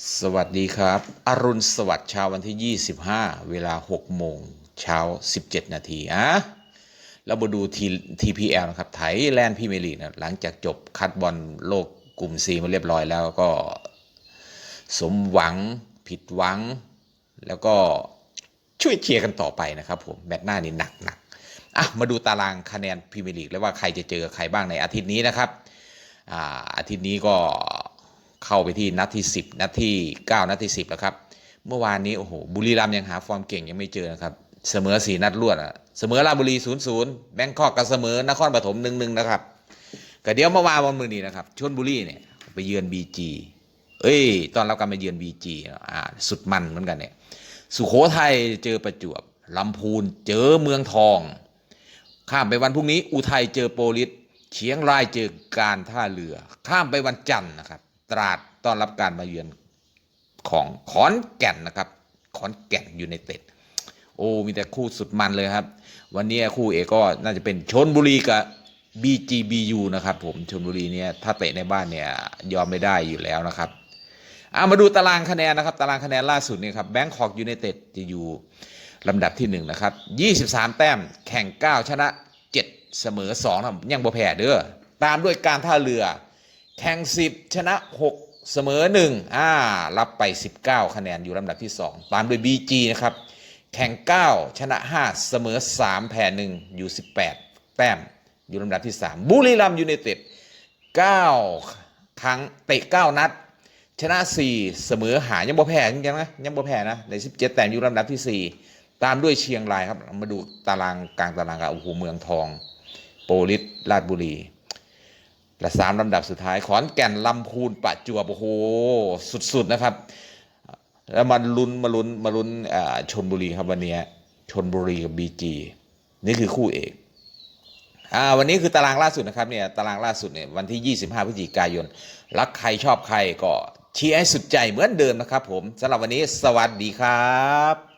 สวัสดีครับ อรุณสวัสดิ์เช้าวันที่ 25 เวลา 6 โมงเช้า 17 นาทีอะเรามาดูที TPL นะครับ ไทยแลนด์พรีเมียร์ลีกนะหลังจากจบคัดบอลโลกกลุ่ม C มาเรียบร้อยแล้วก็ สมหวังผิดหวัง แล้วก็ช่วยเชียร์กันต่อไปนะครับผม แมตช์หน้านี่หนักหนักอะมาดูตารางคะแนนพรีเมียร์ลีกแล้วว่าใครจะเจอใครบ้างในอาทิตย์นี้นะครับอ่าอาทิตย์นี้ก็ เข้าไปที่นัดที่ 10 นัดที่ 9 นัดที่ 10 แล้วครับ เมื่อวานนี้โอ้โหบุรีรัมย์ยังหาฟอร์มเก่งยังไม่เจอนะครับเสมอ4นัดรวดอะเสมอราชบุรี0-0แบงคอกกับเสมอนครปฐม1-1นะครับก็เดี๋ยวเมื่อวานวันมือนี้นะครับชนบุรีเนี่ยไปเยือน BG เอ้ย ตอนเรับการมาเยือน BG อ่าสุดมันเหมือนกันเนี่ยสุโขทัยเจอประจวบลำพูนเจอเมืองทอง ข้ามไปวันพรุ่งนี้ อุทัยเจอโปลิสเชียงรายเจอการท่าเรือ ข้ามไปวันจันทร์นะครับ ตราดต้อนรับการมาเยือนของขอนแก่นนะครับ ขอนแก่นยูไนเต็ดโอ้มีแต่คู่สุดมันเลยครับ วันนี้คู่เอกก็น่าจะเป็นชนบุรีกับ BGBU นะครับ ผมชนบุรีเนี่ยถ้าเตะในบ้านเนี่ยยอมไม่ได้อยู่แล้วนะครับเอามาดูตารางคะแนนนะครับ ตารางคะแนนล่าสุดนี่ครับแบงคอกยูไนเต็ดจะอยู่ลำดับที่1นะครับ23 แต้มแข่ง 9 ชนะ 7 เสมอ2นะยังบ่แพ้เด้อตามด้วยการท่าเรือ แข่ง 10 ชนะ 6 เสมอ1อ่ารับไป 19 คะแนนอยู่ลำดับที่ 2 ตามด้วย BG นะครับ แข่ง 9 ชนะ 5 เสมอ 3 แพ้1อยู่ 18 แต้มอยู่ลำดับที่ 3 บุรีรัมยูไนเต็ด9ครั้งเตะ 9 นัด ชนะ 4 เสมอหายังบ่แพ้จริงนะยังบ่แพ้นะใน 17 แต้มอยู่ลำดับที่ 4 ตามด้วยเชียงรายครับมาดูตารางกลางตารางกับโอ้โหเมืองทอง โปลิสราชบุรี และสามลำดับสุดท้าย ขอนแก่นลำพูนประจวบโอ้โหสุดๆนะครับ แล้วมาลุ้นมาลุ้นมาลุ้นอ่าชนบุรีครับวันนี้ชนบุรีกับบีจีนี่คือคู่เอกอ่าวันนี้คือตารางล่าสุดนะครับเนี่ยตารางล่าสุดเนี่ยวันที่ 25พฤศจิกายน รักใครชอบใครก็เชียร์ให้สุดใจเหมือนเดิมนะครับผมสำหรับวันนี้สวัสดีครับ